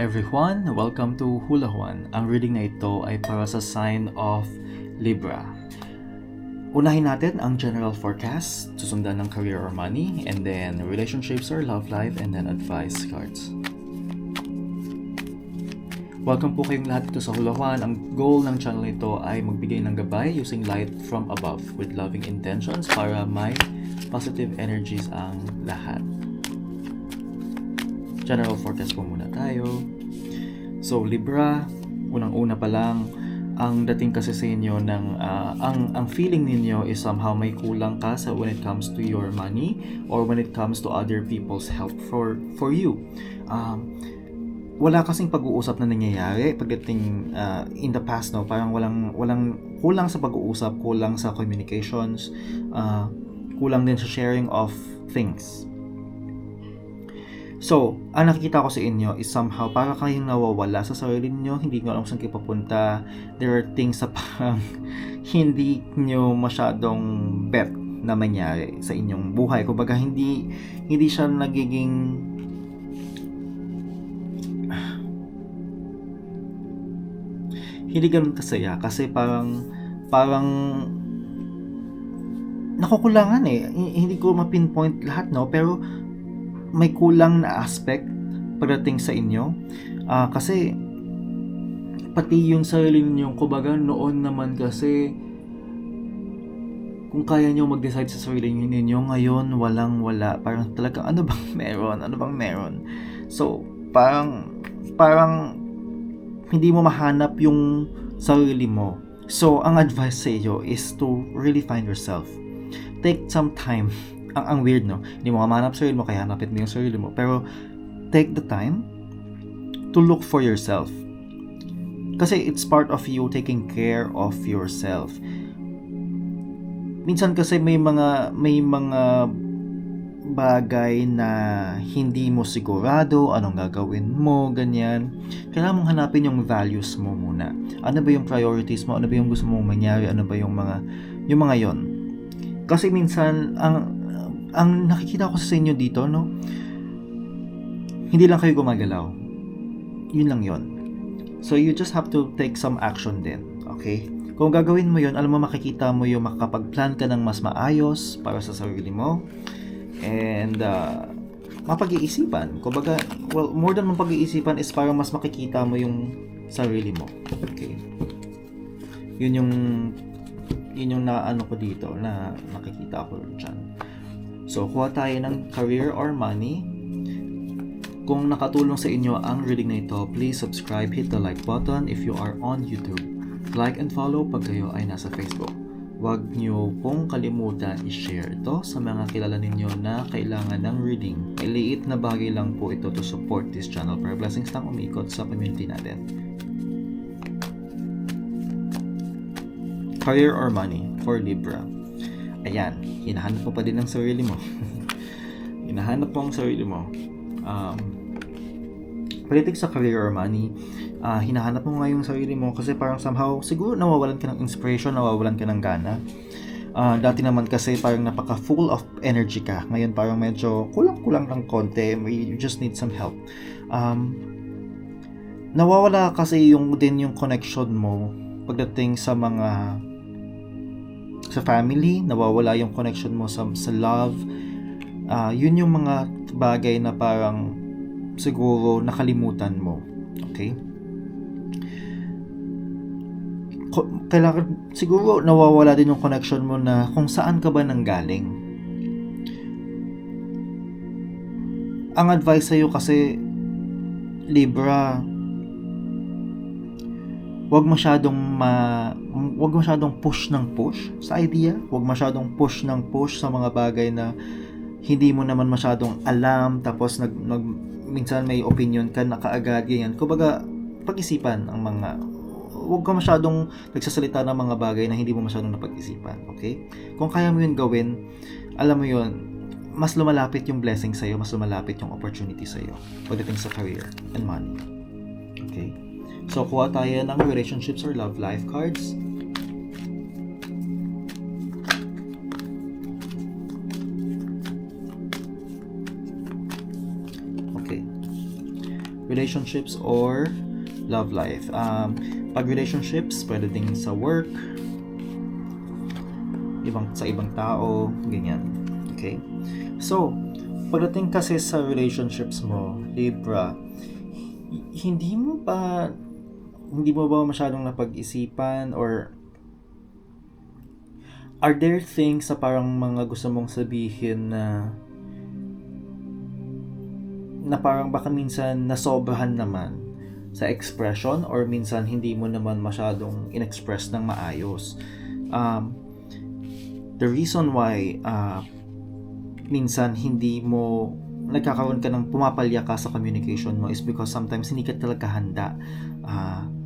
everyone! Welcome to Hula Juan. Ang reading na ito ay para sa sign of Libra. Unahin natin ang general forecast, susundan ng career or money, and then relationships or love life, and then advice cards. Welcome po kayong lahat dito sa Hula Juan. Ang goal ng channel nito ay magbigay ng gabay using light from above with loving intentions para may positive energies ang lahat. General forecast po muna tayo. So, Libra, unang-una pa lang, ang dating kasi sa inyo ng ah, ang ang feeling ninyo is somehow may kulang ka sa when it comes to your money or when it comes to other people's help for for you. Um, wala kasing pag-uusap na nangyayari pagdating ah, in the past no parang walang walang kulang sa pag-uusap kulang sa communications ah, kulang din sa sharing of things So, ang nakikita ko sa inyo is somehow para kayong nawawala sa sarili niyo, hindi nyo alam saan kayo papunta. There are things sa parang hindi nyo masyadong bet na mangyari sa inyong buhay. Kumbaga, hindi, hindi siya nagiging hindi ganun kasaya kasi parang parang nakukulangan eh. Hindi ko ma-pinpoint lahat no, pero may kulang na aspect pagdating sa inyo. Ah, kasi pati yung sarili ninyo, kumbaga noon naman kasi kung kaya nyo mag-decide sa sarili ninyo, ngayon walang wala. Parang talagang ano bang meron? Ano bang meron? So, parang parang hindi mo mahanap yung sarili mo. So, ang advice sa iyo is to really find yourself. Take some time ang, ang weird, no? Hindi mo mahanap sarili mo, kaya hanapin mo yung sarili mo. Pero, take the time to look for yourself. Kasi it's part of you taking care of yourself. Minsan kasi may mga may mga bagay na hindi mo sigurado anong gagawin mo, ganyan. Kailangan mong hanapin yung values mo muna. Ano ba yung priorities mo? Ano ba yung gusto mong mangyari? Ano ba yung mga yung mga yon? Kasi minsan ang ang nakikita ko sa inyo dito, no? Hindi lang kayo gumagalaw. Yun lang yon. So you just have to take some action din, okay? Kung gagawin mo yon, alam mo makikita mo yung makakapag-plan ka ng mas maayos para sa sarili mo. And uh, mapag-iisipan. Kumbaga, well, more than mapag-iisipan is parang mas makikita mo yung sarili mo. Okay. Yun yung yun yung naano ko dito na nakikita ko dyan. So, kuha tayo ng career or money. Kung nakatulong sa inyo ang reading na ito, please subscribe, hit the like button if you are on YouTube. Like and follow pag kayo ay nasa Facebook. Huwag niyo pong kalimutan i-share ito sa mga kilala ninyo na kailangan ng reading. Maliit na bagay lang po ito to support this channel para blessings lang umikot sa community natin. Career or money for Libra. Ayan, hinahanap mo pa din ang sarili mo. hinahanap mo ang sarili mo. Um, pagdating sa career or money, ah, hinahanap mo nga yung sarili mo kasi parang somehow, siguro nawawalan ka ng inspiration, nawawalan ka ng gana. Ah, dati naman kasi parang napaka full of energy ka. Ngayon parang medyo kulang-kulang ng konti. You just need some help. Um, nawawala kasi yung din yung connection mo pagdating sa mga sa family, nawawala yung connection mo sa, sa love. Ah, yun yung mga bagay na parang siguro nakalimutan mo. Okay? Kailangan, siguro nawawala din yung connection mo na kung saan ka ba nanggaling. Ang advice sa'yo kasi, Libra, wag masyadong ma wag masyadong push ng push sa idea, wag masyadong push ng push sa mga bagay na hindi mo naman masyadong alam tapos nag, nag minsan may opinion ka na kaagad ganyan. Kumbaga pag-isipan ang mga wag ka masyadong nagsasalita ng mga bagay na hindi mo masyadong napag-isipan, okay? Kung kaya mo yun gawin, alam mo yun, mas lumalapit yung blessing sa'yo, mas lumalapit yung opportunity sa'yo pagdating sa career and money. Okay? So, kuha tayo ng relationships or love life cards. Okay. Relation relationships or love life. Um, pag relationships, pwede din sa work, ibang sa ibang tao, ganyan. Okay? So, pagdating kasi sa relationships mo, Libra, hindi mo ba hindi mo ba masyadong napag-isipan or are there things sa parang mga gusto mong sabihin na na parang baka minsan nasobrahan naman sa expression or minsan hindi mo naman masyadong inexpress ng maayos. Um, the reason why uh, minsan hindi mo nagkakaroon ka ng pumapalya ka sa communication mo is because sometimes hindi ka talaga handa. Uh,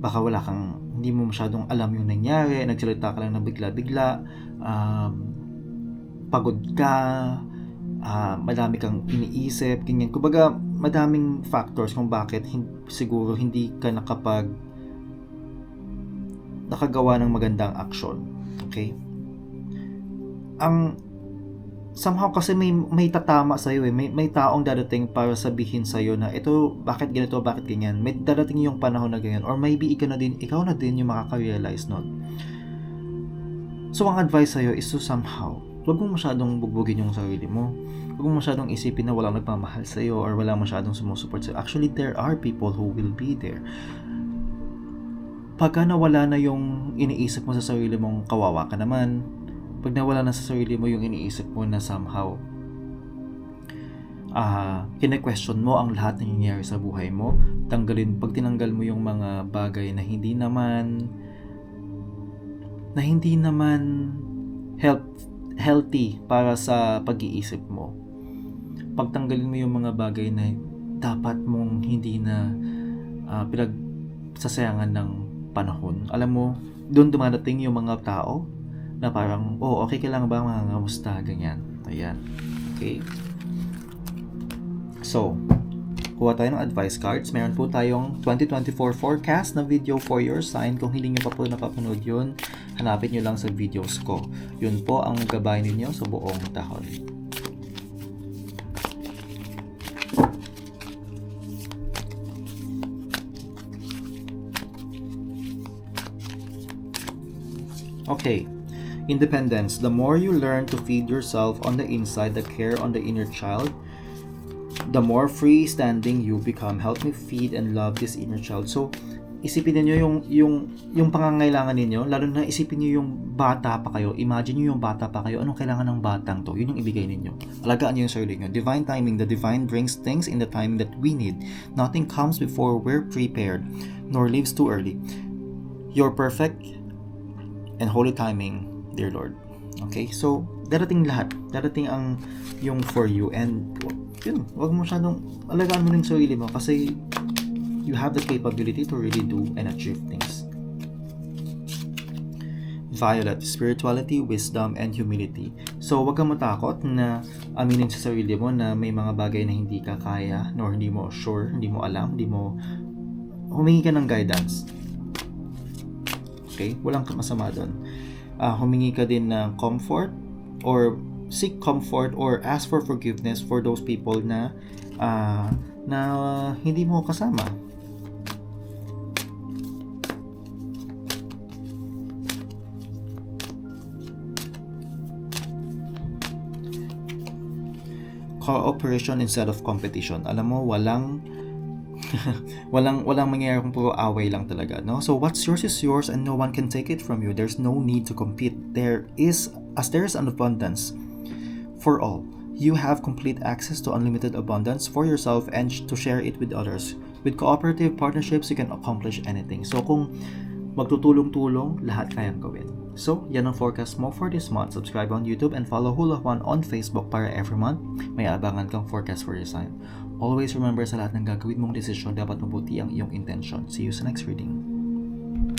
baka wala kang, hindi mo masyadong alam yung nangyari, nagsalita ka lang na bigla-bigla, um, pagod ka, uh, madami kang iniisip, ganyan. Kumbaga, madaming factors kung bakit hin- siguro hindi ka nakapag nakagawa ng magandang action. Okay? Ang somehow kasi may may tatama sa iyo eh. May may taong dadating para sabihin sa iyo na ito bakit ganito, bakit ganyan. May dadating yung panahon na ganyan or maybe ikaw na din, ikaw na din yung makaka-realize nun. So ang advice sa iyo is to somehow, huwag mong masyadong bugbugin yung sarili mo. Huwag mong masyadong isipin na walang nagmamahal sa iyo or walang masyadong sumusuport sa iyo. Actually, there are people who will be there. Pagka nawala na yung iniisip mo sa sarili mong kawawa ka naman, pag nawala na sa sarili mo yung iniisip mo na somehow uh, kine-question mo ang lahat ng nangyayari sa buhay mo, tanggalin pag tinanggal mo yung mga bagay na hindi naman na hindi naman help healthy para sa pag-iisip mo. Pagtanggalin mo yung mga bagay na dapat mong hindi na uh, pinagsasayangan ng panahon. Alam mo, doon dumadating yung mga tao na parang, oh, okay ka lang ba mga ngamusta, ganyan. Ayan. Okay. So, kuha tayo ng advice cards. Meron po tayong 2024 forecast na video for your sign. Kung hindi nyo pa po napapanood yun, hanapin nyo lang sa videos ko. Yun po ang gabay ninyo sa buong tahon. Okay. Independence. The more you learn to feed yourself on the inside, the care on the inner child, the more freestanding you become. Help me feed and love this inner child. So, isipin niyo yung yung yung pangangailangan ninyo, lalo na isipin niyo yung bata pa kayo. Imagine niyo yung bata pa kayo. Anong kailangan ng batang to? Yun yung ibigay ninyo. Alagaan niyo yung sarili niyo. Divine timing. The divine brings things in the time that we need. Nothing comes before we're prepared, nor leaves too early. You're perfect and holy timing dear Lord. Okay? So, darating lahat. Darating ang yung for you and yun, wag mo masyadong alagaan mo rin sarili mo kasi you have the capability to really do and achieve things. Violet, spirituality, wisdom, and humility. So, wag kang matakot na aminin sa sarili mo na may mga bagay na hindi ka kaya nor hindi mo sure, hindi mo alam, hindi mo humingi ka ng guidance. Okay? Walang masama doon uh, humingi ka din ng comfort or seek comfort or ask for forgiveness for those people na uh, na hindi mo kasama. Cooperation instead of competition. Alam mo, walang walang walang mangyayari kung puro away lang talaga, no? So what's yours is yours and no one can take it from you. There's no need to compete. There is as there is an abundance for all. You have complete access to unlimited abundance for yourself and to share it with others. With cooperative partnerships, you can accomplish anything. So kung magtutulong-tulong, lahat kayang gawin. So, yan ang forecast mo for this month. Subscribe on YouTube and follow Hula Juan on Facebook para every month may abangan kang forecast for your sign. Always remember sa lahat ng gagawin mong desisyon, dapat mabuti ang iyong intention. See you sa next reading.